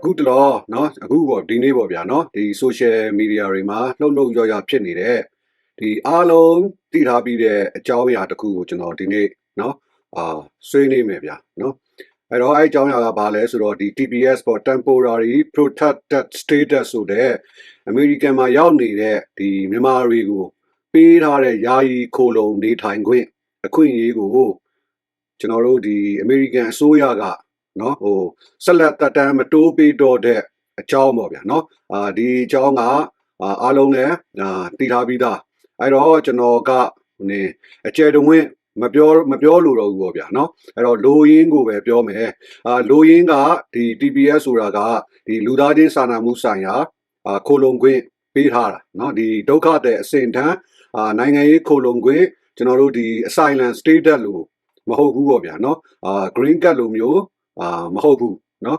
အခုတလောเนาะအခုပေါ့ဒီနေ့ပေါ့ဗျာเนาะဒီ social media တွေမှာလှုပ်လှုပ်ရော်ရော်ဖြစ်နေတဲ့ဒီအားလုံးသိထားပြီးတဲ့အကြောင်းအရာတစ်ခုကိုကျွန်တော်ဒီနေ့เนาะအာဆွေးနွေးမယ်ဗျာเนาะအဲ့တော့အဲ့အကြောင်းအရာကဘာလဲဆိုတော့ဒီ TPS ပေါ့ temporary protected status ဆိုတဲ့အမေရိကန်မှာရောက်နေတဲ့ဒီမြန်မာတွေကိုပေးထားတဲ့ယာယီခိုလုံနေထိုင်ခွင့်အခွင့်အရေးကိုကျွန်တော်တို့ဒီအမေရိကန်အစိုးရက နော်ဟိုဆက်လက်တက်တန်းမတိုးပေးတော့တဲ့အကြောင်းပေါ့ဗျာနော်အာဒီအကြောင်းကအာအားလုံးလည်းအာတည်ထားပြီးသားအဲ့တော့ကျွန်တော်ကဟိုနေအကျယ်တုံးဝင်မပြောမပြောလို့တော့ဘူးပေါ့ဗျာနော်အဲ့တော့လိုရင်းကိုပဲပြောမယ်အာလိုရင်းကဒီ TPS ဆိုတာကဒီလူသားချင်းစာနာမှုဆိုင်ရာအာခိုလုံခွင့်ပေးထားတာနော်ဒီဒုက္ခတဲ့အစင်တန်းအာနိုင်ငံရေးခိုလုံခွင့်ကျွန်တော်တို့ဒီ asylum status လို့မဟုတ်ဘူးပေါ့ဗျာနော်အာ green card လိုမျိုး အာမဟုတ်ဘူးเนาะ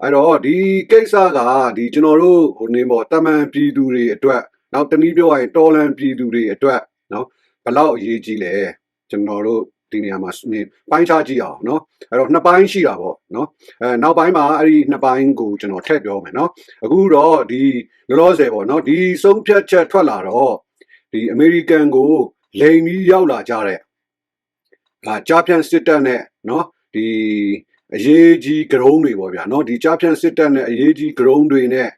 အဲ့တော့ဒီကိစ္စကဒီကျွန်တော်တို့ဟိုနေပေါ့တမန်ပြည်သူတွေအတွက်နောက်တနည်းပြောရရင်တော်လန်ပြည်သူတွေအတွက်เนาะဘယ်လောက်အရေးကြီးလဲကျွန်တော်တို့ဒီနေရာမှာနေပိုင်းခြားကြည့်အောင်เนาะအဲ့တော့နှစ်ပိုင်းရှိတာပေါ့เนาะအဲနောက်ပိုင်းမှာအဲ့ဒီနှစ်ပိုင်းကိုကျွန်တော်ထည့်ပြောမယ်เนาะအခုတော့ဒီလောလောဆယ်ပေါ့เนาะဒီဆုံးဖြတ်ချက်ထွက်လာတော့ဒီအမေရိကန်ကိုလိန်ပြီးရောက်လာကြတဲ့အာကြားဖြန့်စစ်တပ်နဲ့เนาะဒီ အရေးကြီးဂရုံးတွေပေါ့ဗျာနော်ဒီကြားဖြန့်စစ်တပ်နဲ့အရေးကြီးဂရုံးတွေနဲ့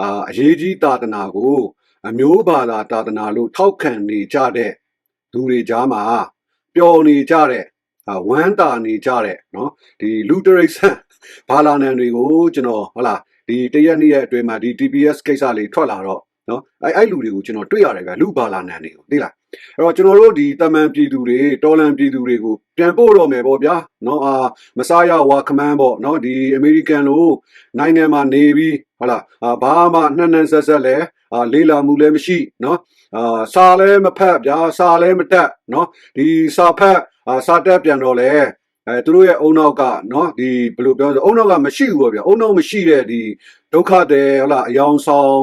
အာအရေးကြီးတာတနာကို အမျိုးဘာသာတာတနာလို့ထောက်ခံနေကြတဲ့သူတွေကြားမှာပျော်နေကြတဲ့ဝမ်းတာနေကြတဲ့နော်ဒီလူတရိတ်ဆန်ဘာလာနန်တွေကိုကျွန်တော်ဟုတ်လားဒီတရက်နှစ်ရက်အတွင်းမှာဒီ TPS ကိစ္စလေးထွက်လာတော့ နော်အဲ့အဲ့လူတွေကိုကျွန်တော်တွေ့ရတယ်ဗျလူဘာလာနန်တွေကိုသိလားအဲ့တော့ကျွန်တော်တို့ဒီတမန်ပြည်သူတွေတော်လန်ပြည်သူတွေကိုပြန်ပို့တော့မယ်ပေါ့ဗျာနော်အာမစားရဝါခမန်းပေါ့နော်ဒီအမေရိကန်လို့နိုင်ငံမှာနေပြီးဟုတ်လားအာဘာမှနှံ့နှံ့ဆက်ဆက်လဲအာလေးလာမှုလည်းမရှိနော်အာစာလည်းမဖတ်ဗျာစာလည်းမတက်နော်ဒီစာဖတ်အာစာတက်ပြန်တော့လဲအဲသူတို့ရဲ့အုံနောက်ကနော်ဒီဘယ်လိုပြောလဲအုံနောက်ကမရှိဘူးပေါ့ဗျာအုံနောက်မရှိတဲ့ဒီဒုက္ခတွေဟုတ်လားအယောင်ဆောင်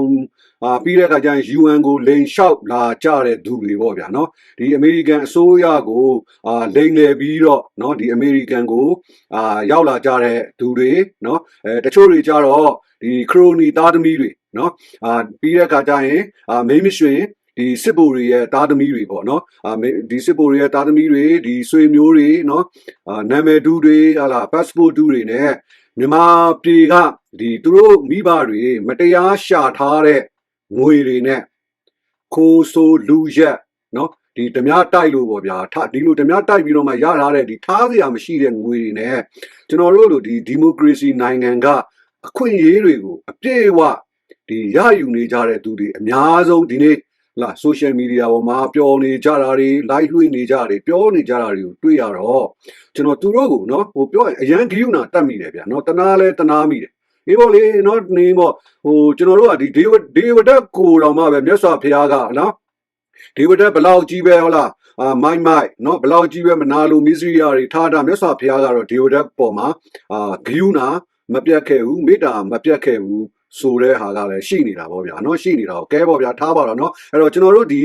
အာပြီးတဲ့အခါကျရင် UN ကိုလိန်လျှောက်လာကြတဲ့သူတွေပေါ့ဗျာနော်ဒီအမေရိကန်အစိုးရကိုအာလိန်လည်ပြီးတော့နော်ဒီအမေရိကန်ကိုအာရောက်လာကြတဲ့သူတွေနော်အဲတချို့တွေကြတော့ဒီခရိုနီသားသမီးတွေနော်အာပြီးတဲ့အခါကျရင်အာမိမရွှင်ဒီစစ်ဘိုတွေရဲ့တာသမီတွေပေါ့နော်အာဒီစစ်ဘိုတွေရဲ့တာသမီတွေဒီဆွေမျိုးတွေနော်အာနာမည်တူတွေဟာလား passport တူတွေ ਨੇ မြန်မာပြည်ကဒီသူတို့မိဘတွေမတရားရှာထားတဲ့ ငွေတွေနဲ့ခိုးဆိုးလူရက်နော်ဒီဓမြတိုက်လို့ပေါ့ဗျာထဒီလိုဓမြတိုက်ပြီးတော့မှရထားတဲ့ဒီထားစရာမရှိတဲ့ငွေတွေနဲ့ကျွန်တော်တို့လိုဒီဒီမိုကရေစီနိုင်ငံကအခွင့်အရေးတွေကိုအပြည့်အဝဒီရယူနေကြတဲ့သူတွေအများဆုံးဒီနေ့လာဆိုရှယ်မီဒီယာပေါ်မှာပျော်နေကြတာတွေ live လွှင့်နေကြတယ်ပြောနေကြတာတွေကိုတွေ့ရတော့ကျွန်တော်သူတို့ကိုနော်ဟိုပြောရင်အရန်ဂိယူနာတတ်မိတယ်ဗျာနော်တနာလဲတနာမိတယ် အေးပေါ့လေနော်နေပေါ့ဟိုကျွန်တော်တို့ကဒီဒေဝဒေဝဒတ်ကိုတော်မှပဲမြတ်စွာဘုရားကနော်ဒေဝဒတ်ဘလောက်ကြီးပဲဟုတ်လားအာမိုက်မိုက်เนาะဘလောက်ကြီးပဲမနာလိုမစ္စရိယာတွေထားတာမြတ်စွာဘုရားကတော့ဒေဝဒတ်ပေါ်မှာအာဂိယူနာမပြတ်ခဲ့ဘူးမေတ္တာမပြတ်ခဲ့ဘူးဆိုတဲ့ဟာကလည်းရှိနေတာပေါ့ဗျာเนาะရှိနေတာကိုကဲပေါ့ဗျာထားပါတော့เนาะအဲ့တော့ကျွန်တော်တို့ဒီ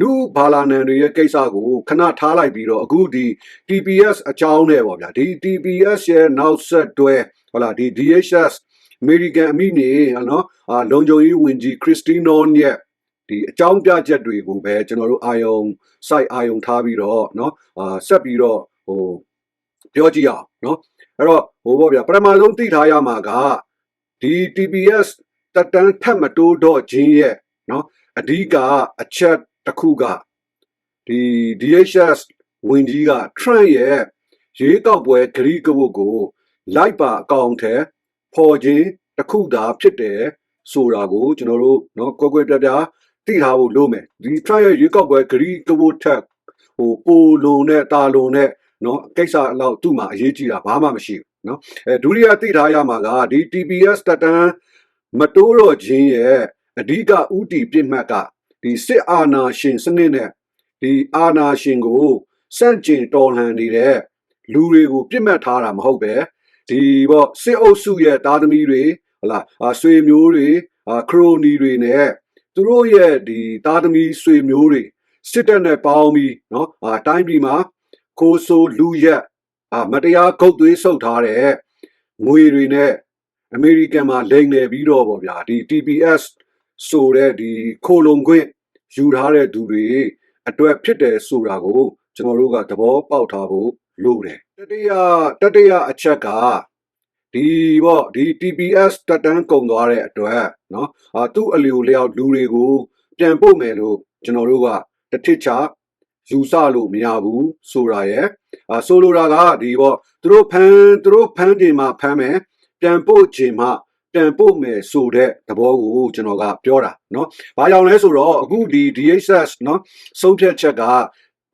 လူဘာလာနန်တွေရဲ့ကိစ္စကိုခဏထားလိုက်ပြီးတော့အခုဒီ TPS အကြောင်းနဲ့ပေါ့ဗျာဒီ TPS ရဲ့နောက်ဆက်တွဲဟုတ်လားဒီ DHS American အမိနေเนาะအာလုံခြုံရေးဝန်ကြီး Christine ရဲ့ဒီအကြောင်းပြချက်တွေကိုပဲကျွန်တော်တို့အာယုံ site အာယုံထားပြီးတော့เนาะအာဆက်ပြီးတော့ဟိုပြောကြည့်အောင်เนาะအဲ့တော့ဟိုပေါ့ဗျာပထမဆုံးသိထားရမှာကဒီ TPS တက်တန်းထပ်မတိုးတော့ခြင်းရဲ့เนาะအဓိကအချက်တစ်ခုကဒီ DHS ဝင်ကြီးက Trump ရဲ့ရွေးကောက်ပွဲဂရီကဝတ်ကိုလိုက်ပါအကောင့်ထဲ ပေါ်ခြင်းတစ်ခုသာဖြစ်တယ်ဆိုတာကိုကျွန်တော်တို့เนาะကွယ်ကွယ်ပြပြသိထားဖို့လိုမယ်ဒီ Trump ရဲ့ရွေးကောက်ပွဲဂရီကဝတ်ထက်ဟိုပိုလုံနဲ့တာလုံနဲ့เนาะကိစ္စတော့သူ့မှာအရေးကြီးတာဘာမှမရှိဘူးเนาะအဲဒုတိယသိထားရမှာကဒီ TPS တက်တန်းမတိုးတော့ခြင်းရဲ့အဓိကဥတီပြစ်မှတ်ကဒီစစ်အာဏာရှင်စနစ်နဲ့ဒီအာဏာရှင်ကိုစန့်ကျင်တော်လှန်နေတဲ့လူတွေကိုပြစ်မှတ်ထားတာမဟုတ်ပဲ ဒီပေါ့စစ်အုပ်စုရဲ့သားသမီးတွေဟလာဆွေမျိုးတွေခရိုနီတွေနဲ့သူတို့ရဲ့ဒီသားသမီးဆွေမျိုးတွေစစ်တပ်နဲ့ပေါင်းပြီးနော်အတိုင်းပြည်မှာကိုဆိုးလူရက်အမတရားဂုတ်သွေးဆုပ်ထားတဲ့ငွေတွေနဲ့အမေရိကန်မှာလိမ်လည်ပြီးတော့ဗောဗျာဒီ TPS ဆိုတဲ့ဒီခိုလုံခွင့်ယူထားတဲ့သူတွေအတွက်ဖြစ်တယ်ဆိုတာကိုကျွန်တော်တို့ကသဘောပေါက်ထားဖို့လိုတယ် တတိယတတိယအချက်ကဒီပေါ့ဒီ TPS တက်တန်းကုန်သွားတဲ့အတွက်เนาะအာသူ့အလျိုလျောက်လူတွေကိုပြန်ပို့မယ်လို့ကျွန်တော်တို့ကတစ်ထစ်ချယူဆလို့မရဘူးဆိုတာရယ်အာဆိုလိုတာကဒီပေါ့သူတို့ဖမ်းသူတို့ဖမ်းခြင်းမှာဖမ်းမယ်ပြန်ပို့ခြင်းမှာပြန်ပို့မယ်ဆိုတဲ့သဘောကိုကျွန်တော်ကပြောတာเนาะဘာကြောင့်လဲဆိုတော့အခုဒီ DHS เนาะဆုံးဖြတ်ချက်က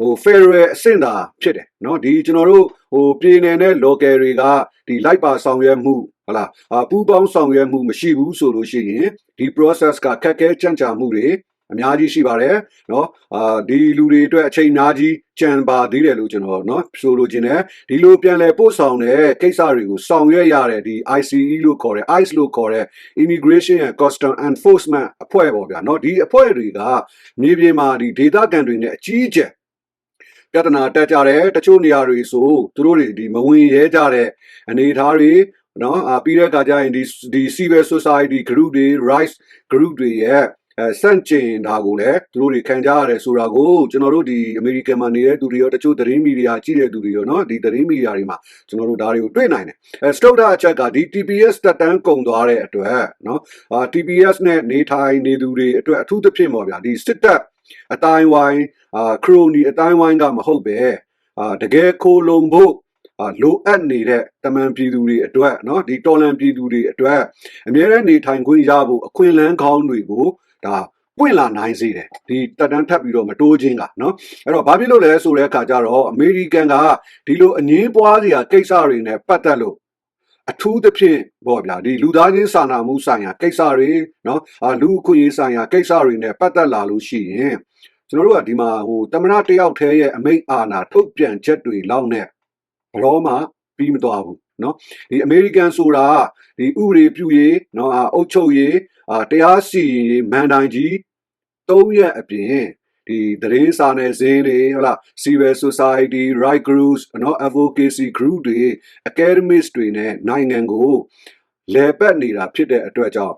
ဟို federal အဆင့်သာဖြစ်တယ်เนาะဒီကျွန်တော်တို့ဟိုပြည်နယ်နဲ့ local တွေကဒီလိုက်ပါဆောင်ရွက်မှုဟလာအာပူးပေါင်းဆောင်ရွက်မှုမရှိဘူးဆိုလို့ရှိရင်ဒီ process ကခက်ခဲကြံ့ကြာမှုတွေအများကြီးရှိပါတယ်เนาะအာဒီလူတွေအတွက်အချိန်အများကြီးကြံပါသေးတယ်လို့ကျွန်တော်เนาะဆိုလိုချင်တယ်ဒီလိုပြန်လဲပို့ဆောင်တဲ့ကိစ္စတွေကိုဆောင်ရွက်ရတဲ့ဒီ ICE လို့ခေါ်တဲ့ ICE လို့ခေါ်တဲ့ Immigration and Custom Enforcement အဖွဲ့ပေါ့ဗျာเนาะဒီအဖွဲ့တွေကမြေပြင်မှာဒီဒေသခံတွေနဲ့အကြီးအကျယ် ပြဿနာတက်ကြတယ်တချို့နေရာတွေဆိုသူတို့တွေဒီမဝင်ရဲကြတဲ့အနေအထားတွေနော်အာပြီးတဲ့အခါကျရင်ဒီဒီ civil society group တွေ rights group တွေရဲ့အဲစန့်ကျင်တာကိုလည်းသူတို့တွေခံကြရတယ်ဆိုတာကိုကျွန်တော်တို့ဒီအမေရိကန်မှာနေတဲ့သူတွေရောတချို့သတင်းမီဒီယာကြည့်တဲ့သူတွေရောနော်ဒီသတင်းမီဒီယာတွေမှာကျွန်တော်တို့ဒါတွေကိုတွေ့နိုင်တယ်အဲစတုဒ္ဒအချက်ကဒီ TPS တက်တန်းကုန်သွားတဲ့အတွက်နော်အာ TPS နဲ့နေထိုင်နေသူတွေအတွက်အထူးသဖြင့်ပေါ့ဗျာဒီစစ်တပ် အတိုင်းဝိုင်းအာခရိုနီအတိုင်းဝိုင်းကမဟုတ်ပဲအာတကယ်ခိုးလုံဖို့အာလိုအပ်နေတဲ့တမန်ပြည်သူတွေအတွက်เนาะဒီတော်လန်ပြည်သူတွေအတွက်အများနဲ့နေထိုင်ခွင့်ရဖို့အခွင့်အလမ်းကောင်းတွေကိုဒါပွင့်လာနိုင်စေတယ်ဒီတက်တန်းထပ်ပြီးတော့မတိုးခြင်းကเนาะအဲ့တော့ဘာဖြစ်လို့လဲဆိုတဲ့အခါကျတော့အမေရိကန်ကဒီလိုအငင်းပွားစရာကိစ္စတွေနဲ့ပတ်သက်လို့ အထူးသဖြင့်ပေါ့ဗျာဒီလူသားချင်းစာနာမှုဆိုင်ရာကိစ္စတွေနော်လူအခွင့်အရေးဆိုင်ရာကိစ္စတွေနဲ့ပတ်သက်လာလို့ရှိရင်ကျွန်တော်တို့ကဒီမှာဟိုတမနာတယောက်တည်းရဲ့အမိန့်အာဏာထုတ်ပြန်ချက်တွေလောက်နဲ့ဘရောမှပြီးမသွားဘူးနော်ဒီအမေရိကန်ဆိုတာဒီဥပဒေပြုရေးနော်အုပ်ချုပ်ရေးတရားစီရင်ရေးမန်တိုင်ကြီး၃ရက်အပြင် ဒီသတင်းစာနယ်ဇင်းတွေဟုတ်လား civil society right groups နော် advocacy group တွေ academics တွေနဲ့နိုင်ငံကိုလဲပတ်နေတာဖြစ်တဲ့အတွက်ကြောင့်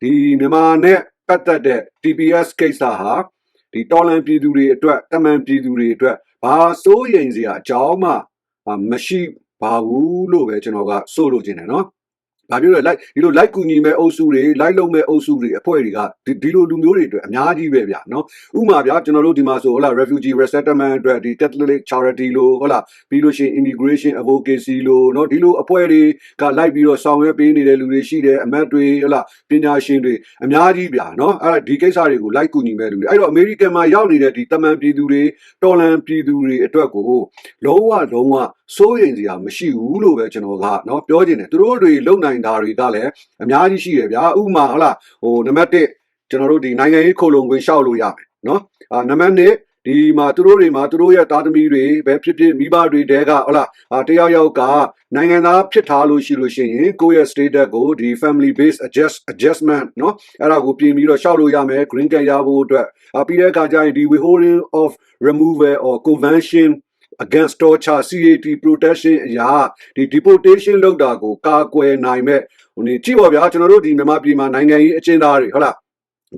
ဒီမြန်မာနဲ့ပတ်သက်တဲ့ TPS ကိစ္စဟာဒီတော်လန်ပြည်သူတွေအတွက်တမန်ပြည်သူတွေအတွက်ဘာစိုးရိမ်စရာအကြောင်းမှမရှိပါဘူးလို့ပဲကျွန်တော်ကဆိုလိုချင်တယ်နော် ဘာဖြစ်လို့လဲ like ဒီလို like ကူညီမဲ့အုပ်စုတွေ like လုပ်မဲ့အုပ်စုတွေအဖွဲ့တွေကဒီဒီလိုလူမျိုးတွေအတွက်အများကြီးပဲဗျာနော်ဥပမာဗျာကျွန်တော်တို့ဒီမှာဆိုဟုတ်လား refugee resettlement အတွက်ဒီ Catholic charity လို့ဟုတ်လားပြီးလို့ရှိရင် immigration advocacy လို့နော်ဒီလိုအဖွဲ့တွေကလိုက်ပြီးတော့ဆောင်ရွက်ပေးနေတဲ့လူတွေရှိတယ်အမတ်တွေဟုတ်လားပညာရှင်တွေအများကြီးဗျာနော်အဲ့ဒါဒီကိစ္စတွေကို like ကူညီမဲ့လူတွေအဲ့တော့ American မှာရောက်နေတဲ့ဒီတမန်ပြည်သူတွေတော်လန်ပြည်သူတွေအတွက်ကိုလုံးဝလုံးဝစိုးရိမ်စရာမရှိဘူးလို့ပဲကျွန်တော်ကเนาะပြောချင်တယ်သူတို့တွေလုံနိုင်တာတွေကလည်းအများကြီးရှိတယ်ဗျာဥပမာဟုတ်လားဟိုနံပါတ်1ကျွန်တော်တို့ဒီနိုင်ငံရေးခိုလုံခွင့်ရှောက်လို့ရမယ်เนาะအာနံပါတ်2ဒီမှာသူတို့တွေမှာသူတို့ရဲ့သားသမီးတွေပဲဖြစ်ဖြစ်မိဘတွေတဲကဟုတ်လားအာတယောက်ယောက်ကနိုင်ငံသားဖြစ်ထားလို့ရှိလို့ရှိရင်ကိုယ့်ရဲ့ status ကိုဒီ family based adjust adjustment เนาะအဲ့ဒါကိုပြင်ပြီးတော့ရှောက်လို့ရမယ် green card ရဖို့အတွက်အာပြီးတဲ့အခါကျရင်ဒီ withholding of removal or convention against torture CAT protection အရာဒီ deportation လောက်တာကိုကာကွယ်နိုင်မဲ့ဟိုနေကြည့်ပါဗျာကျွန်တော်တို့ဒီမြန်မာပြည်မှာနိုင်ငံရေးအကျဉ်းသားတွေဟုတ်လား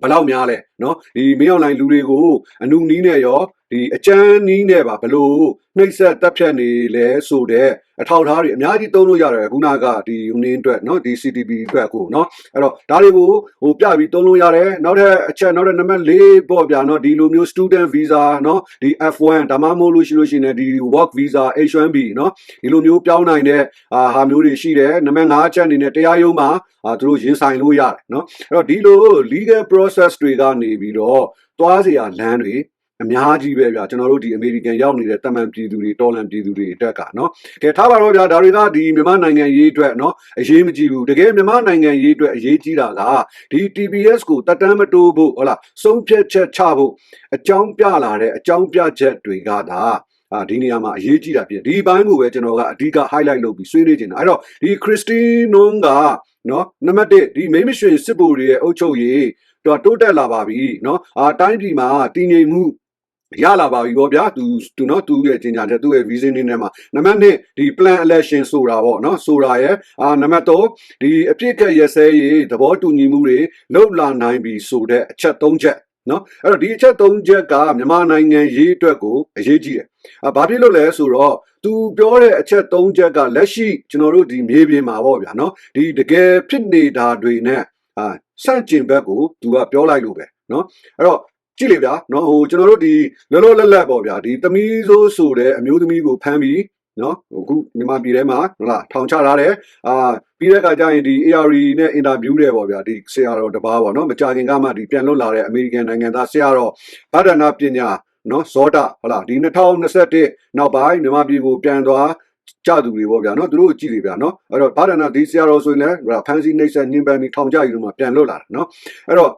ဘယ်လောက်များလဲเนาะဒီမင်းအောင်လိုင်လူတွေကိုအနုနီးနဲ့ရော ဒီအကျန်းနီးနဲ့ပါဘလို့နှိပ်စက်တပ်ဖြတ်နေလဲဆိုတဲ့အထောက်အထားတွေအများကြီးသုံးလို့ရတယ်ခုနကဒီဟိုနင်းအတွက်เนาะဒီ CTP အတွက်ကိုเนาะအဲ့တော့ဒါတွေကိုဟိုပြပြီးသုံးလို့ရတယ်နောက်ထပ်အချက်နောက်ထပ်နံပါတ်၄ပေါ့ဗျာเนาะဒီလိုမျိုး student visa เนาะဒီ F1 ဒါမှမဟုတ်လို့ရှိလို့ရှိရင်ဒီ work visa H1B เนาะဒီလိုမျိုးပြောင်းနိုင်တဲ့အာဟာမျိုးတွေရှိတယ်နံပါတ်၅အချက်အနေနဲ့တရားရုံးမှာအာသူတို့ရင်ဆိုင်လို့ရတယ်เนาะအဲ့တော့ဒီလို legal process တွေကနေပြီးတော့သွားเสียလမ်းတွေ အများကြီးပဲဗျာကျွန်တော်တို့ဒီအမေရိကန်ရောက်နေတဲ့တမန်ပြည်သူတွေတော်လန်ပြည်သူတွေအတွက်ကနော်ကဲထားပါတော့ဗျာဒါတွေကဒီမြန်မာနိုင်ငံရေးအတွက်နော်အရေးမကြီးဘူးတကယ်မြန်မာနိုင်ငံရေးအတွက်အရေးကြီးတာကဒီ TPS ကိုတတ်တမ်းမတိုးဖို့ဟုတ်လားဆုံးဖြတ်ချက်ချဖို့အကြောင်းပြလာတဲ့အကြောင်းပြချက်တွေကဒါအာဒီနေရာမှာအရေးကြီးတာဖြစ်ဒီဘိုင်းကိုပဲကျွန်တော်ကအဓိက highlight လုပ်ပြီးဆွေးနွေးနေတာအဲ့တော့ဒီ Christine Nun ကနော်နံပါတ်1ဒီမိမရွှေစစ်ဘိုတွေရဲ့အုပ်ချုပ်ရေးတော့တိုးတက်လာပါပြီနော်အာတိုင်းပြည်မှာတည်ငြိမ်မှု ရလာပါပြီဗောဗျာသူသူเนาะသူရဲ့ကျင်ညာချက်သူ့ရဲ့ vision နေနဲ့မှာနံပါတ်1ဒီ plan election ဆိုတာဗောเนาะဆိုတာရဲ့အာနံပါတ်3ဒီအပြစ်ကရစဲရေးသဘောတူညီမှုတွေလောက်လာနိုင်ပြီဆိုတဲ့အချက်3ချက်နော်အဲ့တော့ဒီအချက်၃ချက်ကမြန်မာနိုင်ငံရေးအတွက်ကိုအရေးကြီးတယ်။အာဘာဖြစ်လို့လဲဆိုတော့သူပြောတဲ့အချက်၃ချက်ကလက်ရှိကျွန်တော်တို့ဒီမြေပြင်မှာပေါ့ဗျာနော်ဒီတကယ်ဖြစ်နေတာတွေနဲ့အာစန့်ကျင်ဘက်ကိုသူကပြောလိုက်လို့ပဲနော်အဲ့တော့ ကြည့်လေဗျာနော်ဟိုကျွန်တော်တို့ဒီလောလောလတ်လတ်ပေါ့ဗျာဒီသမီးဆိုးဆိုတဲ့အမျိုးသမီးကိုဖမ်းပြီးနော်အခုမြန်မာပြည်ထဲမှာဟုတ်လားထောင်ချထားတယ်အာပြီးတဲ့အခါကျရင်ဒီ AR နဲ့အင်တာဗျူးတယ်ပေါ့ဗျာဒီဆရာတော်တပါးပေါ့နော်မကြခင်ကမှဒီပြန်လွတ်လာတဲ့အမေရိကန်နိုင်ငံသားဆရာတော်ဗဒ္ဒနာပညာနော်ဇောတာဟုတ်လားဒီ2021နောက်ပိုင်းမြန်မာပြည်ကိုပြန်သွားကြသူတွေပေါ့ဗျာနော်သူတို့ကြည့်လေဗျာနော်အဲ့တော့ဗဒ္ဒနာဒီဆရာတော်ဆိုရင်လည်းဖန်စီနှိမ့်ဆက်ညင်ပန်းပြီးထောင်ကြယူလို့မှပြန်လွတ်လာတယ်နော်အဲ့တော့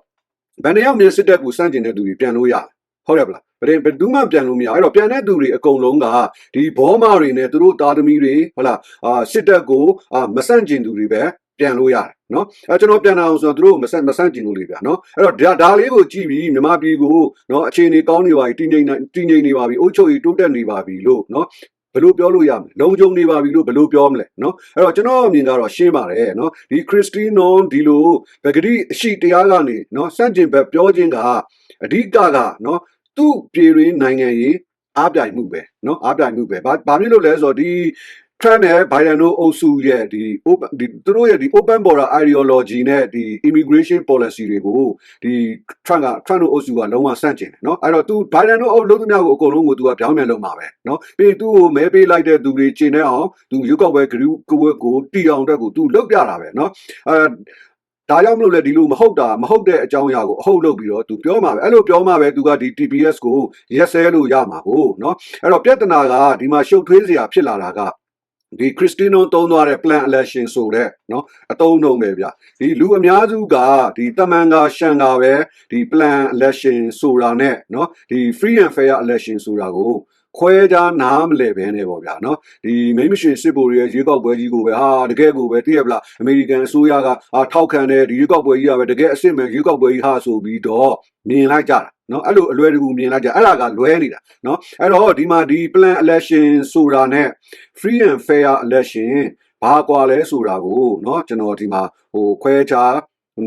ဗန်တယောက်မြန်စစ်တပ်ကိုစန့်ကျင်တဲ့သူတွေပြန်လို့ရတယ်ဟုတ်တယ်ဗလားဘယ်ဘယ်သူမှပြန်လို့မရအဲ့တော့ပြန်တဲ့သူတွေအကုန်လုံးကဒီဘောမာတွေနဲ့သူတို့သားသမီးတွေဟုတ်လားအာစစ်တပ်ကိုအာမဆန့်ကျင်သူတွေပဲပြန်လို့ရတယ်နော်အဲကျွန်တော်ပြန်လာအောင်ဆိုတော့သူတို့မဆန့်မဆန့်ကျင်လို့လေဗျာနော်အဲ့တော့ဒါဒါလေးကိုကြည့်ပြီးမြမပြည်ကိုနော်အခြေအနေကောင်းနေပါပြီတည်ငြိမ်တည်ငြိမ်နေပါပြီအုပ်ချုပ်ရေးတိုးတက်နေပါပြီလို့နော် ဘယ်လိုပြောလို့ရမလဲလုံခြုံနေပါပြီလို့ဘယ်လိုပြောမလဲเนาะအဲ့တော့ကျွန်တော်အမြင်ကတော့ရှင်းပါတယ်เนาะဒီခရစ်စတီနိုဒီလိုဗဂတိအရှိတရားကနေเนาะစန့်ကျင်ဘက်ပြောခြင်းကအဓိကကเนาะသူ့ပြည်ရင်းနိုင်ငံရေးအားပြိုင်မှုပဲเนาะအားပြိုင်မှုပဲဘာဘာဖြစ်လို့လဲဆိုတော့ဒီ Trump နဲ့ Biden တို့အုပ်စုရဲ့ဒီ open ဒီသူတို့ရဲ့ဒီ open border ideology နဲ့ဒီ immigration policy တွေကိုဒီ Trump က Trump တို့အုပ်စုကလုံးဝဆန့်ကျင်တယ်เนาะအဲ့တော့ तू Biden တို့အုပ်လုံးသမျှကိုအကုန်လုံးကို तू ကပြောင်းပြန်လုပ်မှာပဲเนาะပြီးရင် तू ကိုမဲပေးလိုက်တဲ့သူတွေကျင်တဲ့အောင် तू ရုပ်ောက်ပဲဂရုကဝက်ကိုတီအောင်အတွက်ကို तू လုပ်ပြတာပဲเนาะအဲဒါကြောင့်မလို့လေဒီလိုမဟုတ်တာမဟုတ်တဲ့အကြောင်းအရာကိုအဟုတ်လုပ်ပြီးတော့ तू ပြောမှာပဲအဲ့လိုပြောမှာပဲ तू ကဒီ TPS ကိုရက်စဲလို့ရမှာကိုเนาะအဲ့တော့ပြဿနာကဒီမှာရှုပ်ထွေးစရာဖြစ်လာတာက ဒီခရစ်စတီနိုသုံးသွားတဲ့ plan election ဆိုတဲ့เนาะအတုံးလုံးပဲဗျဒီလူအများစုကဒီတမန်ကရှန်ကပဲဒီ plan election ဆိုတာနဲ့เนาะဒီ free and fair election ဆိုတာကို ခွဲခြားနားမလဲပဲနေပေါ့ဗျာเนาะဒီမိမရှင်စစ်ဗိုလ်တွေရဲ့ရွေးကောက်ပွဲကြီးကိုပဲဟာတကယ်ကိုပဲသိရပလားအမေရိကန်အစိုးရကအာထောက်ခံတဲ့ဒီရွေးကောက်ပွဲကြီးကပဲတကယ်အစ်စ်မဲ့ရွေးကောက်ပွဲကြီးဟာဆိုပြီးတော့မြင်လိုက်ကြတာနော်အဲ့လိုအလွယ်တကူမြင်လိုက်ကြအဲ့ဒါကလွဲနေတာနော်အဲ့တော့ဒီမှာဒီ plan election ဆိုတာနဲ့ free and fair election ဘာကွာလဲဆိုတာကိုเนาะကျွန်တော်ဒီမှာဟိုခွဲခြား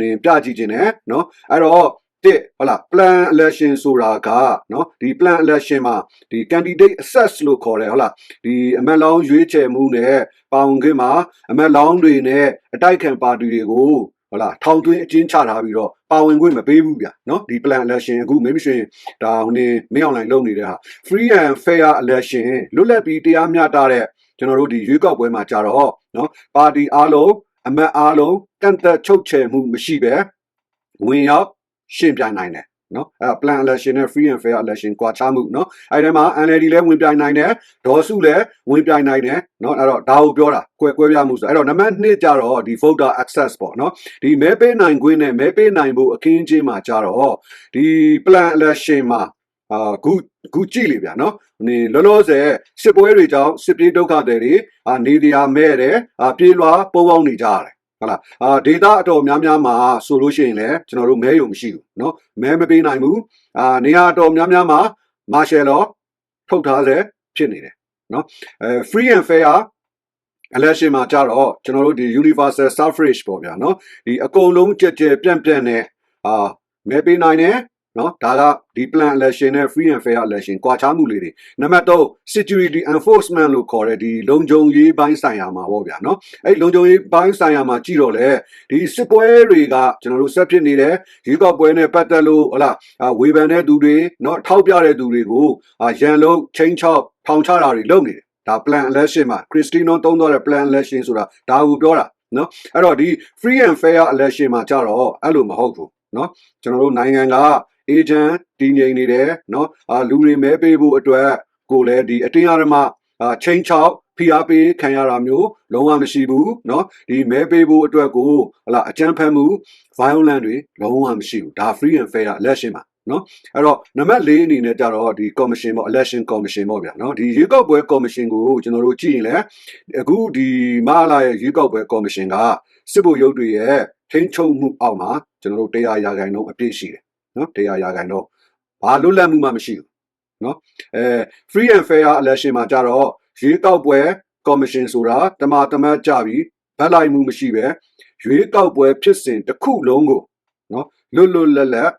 နင်ပြကြည့်ခြင်းနဲ့เนาะအဲ့တော့ တစ်ဟုတ်လား plan election ဆိုတာကနော်ဒီ plan election မှာဒီ candidate access လို့ခေါ်တယ်ဟုတ်လားဒီအမတ်လောင်းရွေးချယ်မှုနဲ့ပါဝင်ခင်မှာအမတ်လောင်းတွေနဲ့အတိုက်ခံပါတီတွေကိုဟုတ်လားထောင်သွင်းအကျဉ်းချထားပြီးတော့ပါဝင်ခွင့်မပေးဘူးဗျာနော်ဒီ plan election အခုမင်းမရှင်ဒါဟိုနေမင်း online လုပ်နေတဲ့ဟာ free and fair election လွတ်လပ်ပြီးတရားမျှတတဲ့ကျွန်တော်တို့ဒီရွေးကောက်ပွဲမှာကြာတော့နော်ပါတီအားလုံးအမတ်အားလုံးတန်တက်ချုပ်ချယ်မှုမရှိပဲဝင်ရောက် ရှင်းပြနိုင်တယ်နော်အဲ plan election နဲ့ free and fair election ကွာခြားမှုနော်အဲဒီထဲမှာ NLD လည်းဝင်ပြိုင်နိုင်တယ်ဒေါ်စုလည်းဝင်ပြိုင်နိုင်တယ်နော်အဲ့တော့ဒါကိုပြောတာကွယ်ကွဲပြားမှုဆိုအဲ့တော့နံပါတ်2ကြတော့ဒီ voter access ပေါ့နော်ဒီမဲပေးနိုင်ခွင့်နဲ့မဲပေးနိုင်ဖို့အခင်းချင်းမှာကြတော့ဒီ plan election မှာအာခုခုကြည့်လေဗျာနော်နေလောလောဆယ်စစ်ပွဲတွေကြောင့်စစ်ပြေးဒုက္ခတွေတွေအာနေတရားမဲ့တယ်အာပြေးလွာပုံပေါင်းနေကြရတယ် ဟုတ်လားအာဒေတာအတော်များများမှာဆိုလို့ရှိရင်လည်းကျွန်တော်တို့မဲယုံမရှိဘူးเนาะမဲမပေးနိုင်ဘူးအာနေရာအတော်များများမှာမာရှယ်လောထုတ်ထားစေဖြစ်နေတယ်เนาะအဲ free and fair election မှာကြတော့ကျွန်တော်တို့ဒီ universal suffrage ပေါ့ဗျာเนาะဒီအကုန်လုံးကြက်ကြက်ပြန့်ပြန့်နဲ့အာမဲပေးနိုင်တယ် နော်ဒါကဒီ plan election နဲ့ free and fair election ကွာခြားမှုလေးတွေနံပါတ်3 security enforcement လို့ခေါ်တဲ့ဒီလုံခြုံရေးပိုင်းဆိုင်ရာမှာပေါ့ဗျာနော်အဲ့လုံခြုံရေးပိုင်းဆိုင်ရာမှာကြည့်တော့လေဒီစစ်ပွဲတွေကကျွန်တော်တို့ဆက်ဖြစ်နေတဲ့ရွေးကောက်ပွဲနဲ့ပတ်သက်လို့ဟလာဝေဖန်တဲ့သူတွေနော်ထောက်ပြတဲ့သူတွေကိုရန်လုံးချင်းချောက်ထောင်ချတာတွေလုပ်နေတယ်ဒါ plan election မှာ Christino တုံးတော့တဲ့ plan election ဆိုတာဒါကိုပြောတာနော်အဲ့တော့ဒီ free and fair election မှာကြတော့အဲ့လိုမဟုတ်ဘူးနော်ကျွန်တော်တို့နိုင်ငံက အေဂျင့်တည်ငြိမ်နေတယ်နော်အာလူတွေမဲပေးဖို့အတွက်ကိုလည်းဒီအတင်းအဓမ္မအာချင်းချောက်ဖိအားပေးခံရတာမျိုးလုံးဝမရှိဘူးเนาะဒီမဲပေးဖို့အတွက်ကိုဟလာအကြမ်းဖက်မှု violence တွေလုံးဝမရှိဘူးဒါ free and fair election ပါနော်အဲ့တော့နံပါတ်၄အနေနဲ့ကြတော့ဒီ commission ပေါ့ election commission ပေါ့ဗျာနော်ဒီရွေးကောက်ပွဲ commission ကိုကျွန်တော်တို့ကြည့်ရင်လည်းအခုဒီမဟာလာရဲ့ရွေးကောက်ပွဲ commission ကစစ်ဗိုလ်ရုပ်တွေရဲ့ထိန်းချုပ်မှုအောက်မှာကျွန်တော်တို့တရားရာခိုင်နှုန်းအပြည့်ရှိတယ် နော်တရားရာခိုင်နှုန်းဘာလွတ်လပ်မှုမှမရှိဘူးနော်အဲ free and fair election မှာကြတော့ရွေးကောက်ပွဲ commission ဆိုတာတမာတမတ်ကြပြီးဗတ်လိုက်မှုမရှိပဲရွေးကောက်ပွဲဖြစ်စဉ်တစ်ခုလုံးကိုနော်လွတ်လွတ်လပ်လပ်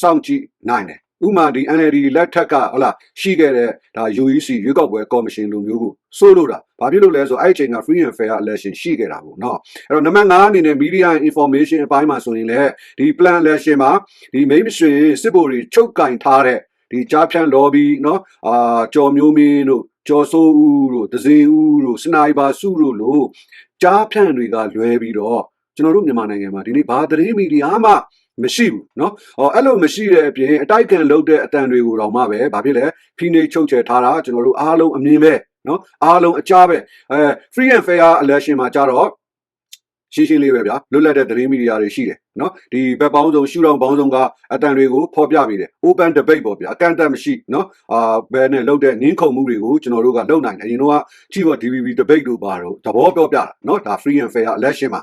စောင့်ကြည့်နိုင်တယ် ဥပမာဒီ NLD လက်ထက်ကဟုတ်လားရှိခဲ့တဲ့ဒါ UEC ရွေးကောက်ပွဲ commission လိုမျိုးကိုစိုးလို့တာဘာဖြစ်လို့လဲဆိုအဲ့အချိန်က free and fair election ရှိခဲ့တာပေါ့နော်အဲ့တော့နံပါတ်5အနေနဲ့ media and information အပိုင်းမှာဆိုရင်လည်းဒီ plan election မှာဒီမိမရွှေစစ်ဗိုလ်တွေချုပ်ကင်ထားတဲ့ဒီကြားဖြန့် lobby နော်အာကြော်မျိုးမင်းတို့ကျော်စိုးဦးတို့ဒဇင်ဦးတို့စနိုက်ပါစုတို့လို့ကြားဖြန့်တွေကလွဲပြီးတော့ကျွန်တော်တို့မြန်မာနိုင်ငံမှာဒီနေ့ဘာသတင်းမီဒီယာမှ မရှိဘူးเนาะဟောအဲ့လိုမရှိတဲ့အပြင်အတိုက်ခံလုပ်တဲ့အတန်တွေကိုတော့မှပဲဘာဖြစ်လဲဖိနေချုပ်ချယ်ထားတာကျွန်တော်တို့အားလုံးအမြင်ပဲเนาะအားလုံးအကြားပဲအဲ free and fair election မှာကြတော့ ရှင်းရှင်းလေးပဲဗျာလွတ်လပ်တဲ့သတင်းမီဒီယာတွေရှိတယ်နော်ဒီဘက်ပေါင်းစုံရှုထောင့်ပေါင်းစုံကအတန်တွေကိုဖော်ပြပေးတယ် open debate ပေါ့ဗျာအကန့်အသတ်မရှိနော်အာဘယ်နဲ့လုပ်တဲ့ငင်းခုန်မှုတွေကိုကျွန်တော်တို့ကလုပ်နိုင်တယ်အရင်တော့ကကြည့်ပေါ့ DVB debate တို့ပါတော့သဘောပြောပြတာနော်ဒါ free and fair election မှာ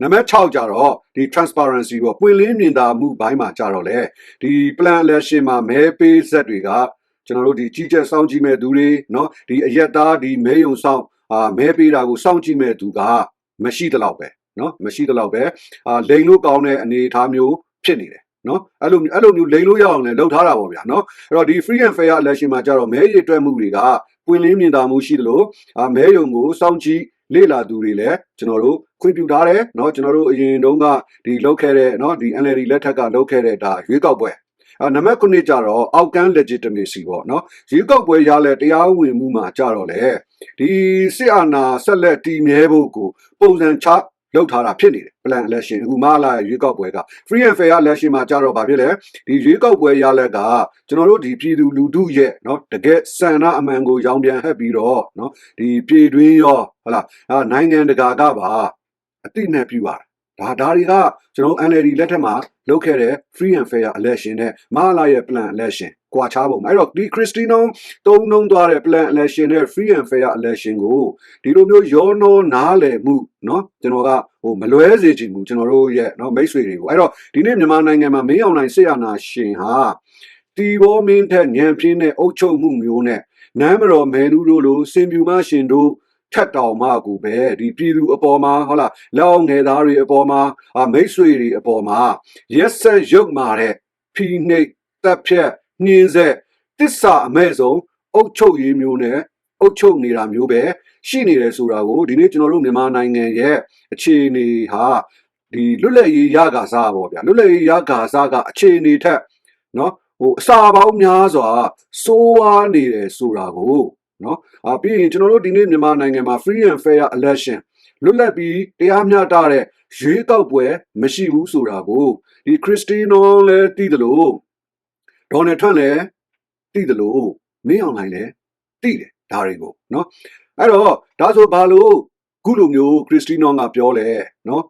နံပါတ်6ကြတော့ဒီ transparency ပေါ့ပွင့်လင်းမြင်သာမှုဘိုင်းမှာကြတော့လေဒီ plan election မှာမဲပေးဆက်တွေကကျွန်တော်တို့ဒီကြီးကျယ်စောင့်ကြည့်မဲ့သူတွေနော်ဒီအရက်သားဒီမဲယုံဆောင်အာမဲပေးတာကိုစောင့်ကြည့်မဲ့သူကမရှိတလောက်ပဲ เนาะမရှိတလောက်ပဲအာလိန်လို့ကောင်းတဲ့အနေအထားမျိုးဖြစ်နေတယ်နော်အဲ့လိုအဲ့လိုမျိုးလိန်လို့ရအောင်လည်းလုပ်ထားတာပေါ့ဗျာနော်အဲ့တော့ဒီ free and fair election မှာကြတော့မဲရည်တွက်မှုတွေကပွင့်လင်းမြင်သာမှုရှိသလိုအာမဲယုံကိုစောင့်ကြည့်လေ့လာသူတွေလည်းကျွန်တော်တို့ခွင့်ပြုထားတယ်เนาะကျွန်တော်တို့အရင်တုန်းကဒီလောက်ခဲ့တဲ့เนาะဒီ NLD လက်ထက်ကလောက်ခဲ့တဲ့ဒါရွေးကောက်ပွဲအာနံပါတ်9ကြတော့အောက်ကန်း legitimacy ပေါ့เนาะရွေးကောက်ပွဲရလဲတရားဝင်မှုမှာကြတော့လေဒီစစ်အာဏာဆက်လက်တည်မြဲဖို့ကိုပုံစံချ လောက်ထားတာဖြစ်နေတယ် plan election အခုမှလာရွေးကောက်ပွဲက free and fair election မှာကြတော့ဗာဖြစ်လဲဒီရွေးကောက်ပွဲရလက်ကကျွန်တော်တို့ဒီပြည်သူလူထုရဲ့เนาะတကယ်စံနာအမှန်ကိုရောင်းပြန်ဟပ်ပြီးတော့เนาะဒီပြည်တွင်းရောဟုတ်လားအာနိုင်ငံတကာကပါအတိနဲ့ပြုပါတယ်ဒါဒါတွေကကျွန်တော် NLD လက်ထက်မှာလုပ်ခဲ့တဲ့ free and fair election နဲ့မဟာလာရဲ့ plan election ကွာခြားပုံအဲ့တော့ဒီ Christino တုံးနှုံသွားတဲ့ plan election နဲ့ free and fair election ကိုဒီလိုမျိုးရောနှောနားလည်မှုเนาะကျွန်တော်ကဟိုမလွဲစေချင်ဘူးကျွန်တော်တို့ရဲ့เนาะမိတ်ဆွေတွေကိုအဲ့တော့ဒီနေ့မြန်မာနိုင်ငံမှာမင်းအောင်နိုင်ဆေးရနာရှင်ဟာတီဘောမင်းထက်ညံပြင်းတဲ့အုပ်ချုပ်မှုမျိုးနဲ့နမ်းမတော်မဲနူးတို့လိုစင်ပြူမရှင်တို့ထက်တောင်မှကိုပဲဒီပြည်သူအပေါ်မှာဟုတ်လားလက်အောင်ငယ်သားတွေအပေါ်မှာအာမိတ်ဆွေတွေအပေါ်မှာရက်ဆက်ရုပ်မာတဲ့ဖိနှိပ်တပ်ဖြတ် နှင်းဆက်တစ္ဆာအမဲ့ဆုံးအုတ်ချုပ်ရေးမျိုးနဲ့အုတ်ချုပ်နေတာမျိုးပဲရှိနေတယ်ဆိုတာကိုဒီနေ့ကျွန်တော်တို့မြန်မာနိုင်ငံရဲ့အခြေအနေဟာဒီလွတ်လပ်ရေးရကာစားပေါ့ဗျာလွတ်လပ်ရေးရကာစားကအခြေအနေထက်နော်ဟိုအစာပေါင်းများစွာစိုးဝါးနေတယ်ဆိုတာကိုနော်အာပြီးရင်ကျွန်တော်တို့ဒီနေ့မြန်မာနိုင်ငံမှာ free and fair election လွတ်လပ်ပြီးတရားမျှတတဲ့ရွေးကောက်ပွဲမရှိဘူးဆိုတာကိုဒီခရစ်စတီနိုလည်းသိတယ်လို့ ဒေါ်နယ်ထရန့်လည်းသိတယ်လို့မင်းအောင်နိုင်လည်းသိတယ်ဒါတွေကိုနော်အဲ့တော့ဒါဆိုဘာလို့ခုလိုမျိုးခရစ်စတီနိုကပြောလဲနော်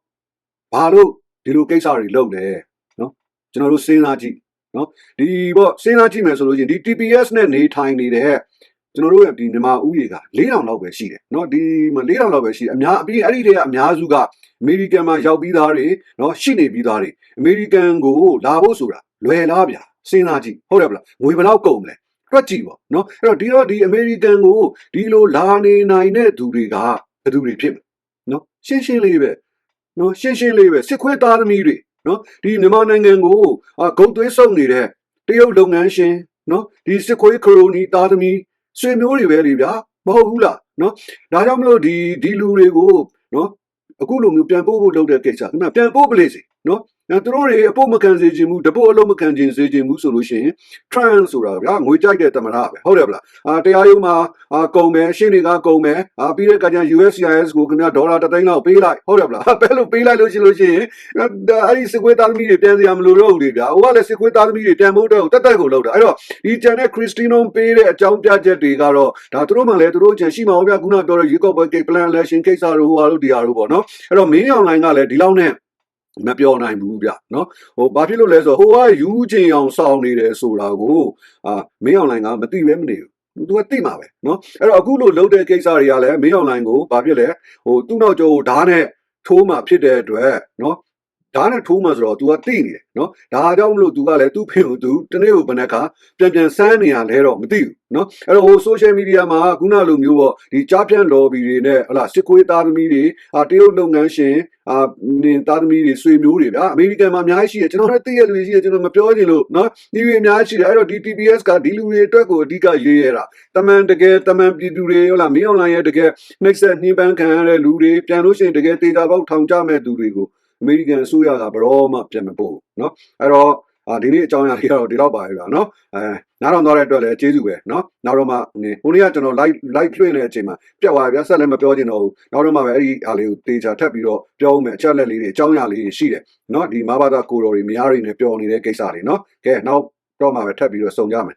ဘာလို့ဒီလိုကိစ္စတွေလုပ်လဲနော်ကျွန်တော်တို့စဉ်းစားကြည့်နော်ဒီပေါ့စဉ်းစားကြည့်မယ်ဆိုလို့ရှိရင်ဒီ TPS နဲ့နေထိုင်နေတဲ့ကျွန်တော်တို့ရဲ့ဒီမြန်မာဥယေက4000လောက်ပဲရှိတယ်เนาะဒီမှာ4000လောက်ပဲရှိတယ်အများအပြီးအဲ့ဒီတွေကအများစုကအမေရိကန်မှာရောက်ပြီးသားတွေเนาะရှိနေပြီးသားတွေအမေရိကန်ကိုလာဖို့ဆိုတာလွယ်လားဗျာ စဉ်းစားကြည့်ဟုတ်တယ်ဗလားငွေဘယ်လောက်ကုန်မလဲတွက်ကြည့်ပေါ့နော်အဲ့တော့ဒီတော့ဒီအမေရိကန်ကိုဒီလိုလာနေနိုင်တဲ့သူတွေကဘယ်သူတွေဖြစ်မလဲနော်ရှင်းရှင်းလေးပဲနော်ရှင်းရှင်းလေးပဲစစ်ခွေးသားသမီးတွေနော်ဒီမြန်မာနိုင်ငံကိုဂုတ်သွေးစုပ်နေတဲ့တရုတ်လုပ်ငန်းရှင်နော်ဒီစစ်ခွေးခရိုနီသားသမီးဆွေမျိုးတွေပဲလေဗျာမဟုတ်ဘူးလားနော်ဒါကြောင့်မလို့ဒီဒီလူတွေကိုနော်အခုလိုမျိုးပြန်ပို့ဖို့လုပ်တဲ့ကိစ္စခင်ဗျပြန်ပို့ပလိစေနော် အဲသူတို့တွေအပုတ်မခံစေခြင်းဘူးတပုတ်အလုံးမခံခြင်းစေခြင်းဘူးဆိုလို့ရှိရင် trans ဆိုတာဗျာငွေကြိုက်တဲ့သမရပဲဟုတ်တယ်ဗလားအာတရားရုံးမှာအာကုန်မယ်ရှင်းတွေကကုန်မယ်အာပြီးတဲ့အခါကျ USCIS ကိုခင်ဗျဒေါ်လာတစ်သိန်းလောက်ပေးလိုက်ဟုတ်တယ်ဗလားဘယ်လိုပေးလိုက်လို့ရှိလို့ရှိရင်အဲ့ဒီစစ်ခွေးသားသမီးတွေပြန်စရာမလိုတော့ဘူးလေဗျာဟိုကလည်းစစ်ခွေးသားသမီးတွေပြန်ဖို့တော့တက်တက်ကိုလောက်တာအဲ့တော့ဒီကျန်တဲ့ခရစ်စတီနိုပေးတဲ့အကြောင်းပြချက်တွေကတော့ဒါသူတို့မှလည်းသူတို့ချင်ရှိမှာဗျာခုနပြောတဲ့ရေကော့ဘယ်ကိ plan election ကိစ္စတို့ဟိုဟာတို့ဒီဟာတို့ပေါ့နော်အဲ့တော့မင်းအောင်လိုင်းကလည်းဒီလောက်နဲ့ မပြောနိုင်ဘူးဗျနော်ဟိုဘာဖြစ်လို့လဲဆိုတော့ဟိုကယူချင်အောင်စောင်းနေတယ်ဆိုတာကိုအာမင်းအောင်လိုင်းကမသိပဲမနေဘူးသူကသိမှာပဲเนาะအဲ့တော့အခုလို့လှုပ်တဲ့ကိစ္စတွေကလည်းမင်းအောင်လိုင်းကိုဘာဖြစ်လဲဟိုသူ့နောက်ကျောကိုဓာတ်နဲ့ထိုးမှဖြစ်တဲ့အတွက်เนาะ ဓာတ်နဲ့ထိုးမှဆိုတော့ तू ကတိနေတယ်နော်ဒါကြောင့်မလို့ तू ကလည်းသူ့ဖေကို तू တနေ့ကိုဘယ်နှခါပြန်ပြန်စမ်းနေရလဲတော့မသိဘူးနော်အဲ့တော့ဟို social media မှာခုနလိုမျိုးပေါ့ဒီကြားဖြန့် lobby တွေနဲ့ဟလာစစ်ခွေးသားသမီးတွေအာတရုတ်လုပ်ငန်းရှင်အာနေသားသမီးတွေဆွေမျိုးတွေဗျာအမေရိကန်မှာအများကြီးရှိတယ်ကျွန်တော်တို့သိရလူတွေရှိတယ်ကျွန်တော်မပြောချင်လို့နော်ဒီတွေအများကြီးရှိတယ်အဲ့တော့ဒီ TPS ကဒီလူတွေအတွက်ကိုအဓိကရေးရတာတမန်တကယ်တမန်ပြည်သူတွေဟုတ်လားမင်းအွန်လိုင်းရဲ့တကယ်နှိမ့်ဆက်နှင်းပန်းခံရတဲ့လူတွေပြန်လို့ရှိရင်တကယ်တေတာပေါက်ထောင်ကြမဲ့သူတွေကို အမေရိကန်အစိုးရကဘယ်တော့မှပြန်မပို့ဘူးနော်အဲ့တော့အာဒီနေ့အကြောင်းအရာတွေကတော့ဒီတော့ပါပဲဗျာနော်အဲနားတော်တော့တဲ့အတွက်လည်းကျေးဇူးပဲနော်နောက်တော့မှနေဟိုနေ့ကကျွန်တော် live live လွှင့်နေတဲ့အချိန်မှာပြတ်သွားပြီဗျာဆက်လည်းမပြောချင်တော့ဘူးနောက်တော့မှပဲအဲ့ဒီအားလေးကိုတေချာထပ်ပြီးတော့ပြောဦးမယ်အချက်လက်လေးတွေအကြောင်းအရာလေးတွေရှိတယ်နော်ဒီမဘာသာကိုတော်တွေမယားတွေနဲ့ပြောနေတဲ့ကိစ္စတွေနော်ကဲနောက်တော့မှပဲထပ်ပြီးတော့စုံကြမယ်